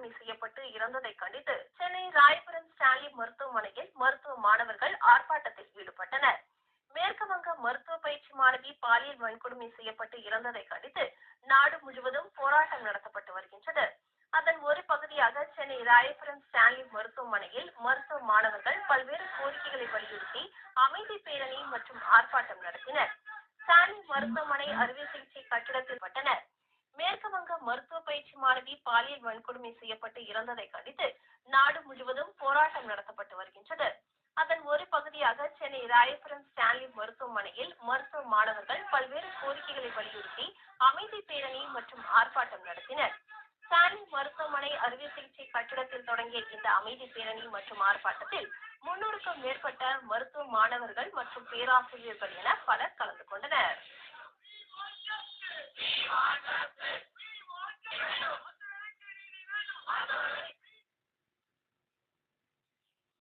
மாணவி வன்கொடுமை செய்யப்பட்டு இறந்ததை கண்டித்து சென்னை ராயபுரம் ஸ்டாலின் மருத்துவமனையில் மருத்துவ மாணவர்கள் ஆர்ப்பாட்டத்தில் ஈடுபட்டனர். மேற்கு வங்க மருத்துவ பயிற்சி மாணவி பாலியல் வன்கொடுமை செய்யப்பட்டு இறந்ததை கண்டித்து நாடு முழுவதும் போராட்டம் நடத்தப்பட்டு வருகின்றது. அதன் ஒரு பகுதியாக சென்னை ராயபுரம் ஸ்டாலின் மருத்துவமனையில் மருத்துவ மாணவர்கள் பல்வேறு கோரிக்கைகளை வலியுறுத்தி அமைதி பேரணி மற்றும் ஆர்ப்பாட்டம் நடத்தினர். ஸ்டாலின் மருத்துவமனை அறுவை சிகிச்சை கட்டிடத்தில் பட்டனர். மேற்கு வங்க மருத்துவ மாணவி பாலியல் வன்கொடுமை செய்யப்பட்டு இறந்ததை கண்டித்து நாடு முழுவதும் போராட்டம் நடத்தப்பட்டு வருகின்றது. அதன் ஒரு பகுதியாக சென்னை ராயபுரம் ஸ்டான்லி மருத்துவமனையில் மருத்துவ மாணவர்கள் பல்வேறு கோரிக்கைகளை வலியுறுத்தி அமைதி பேரணி மற்றும் ஆர்ப்பாட்டம் நடத்தினர். ஸ்டான்லி மருத்துவமனை அறுவை சிகிச்சை கட்டிடத்தில் தொடங்கிய இந்த அமைதி பேரணி மற்றும் ஆர்ப்பாட்டத்தில் முன்னூறுக்கும் மேற்பட்ட மருத்துவ மாணவர்கள் மற்றும் பேராசிரியர்கள் என பலர்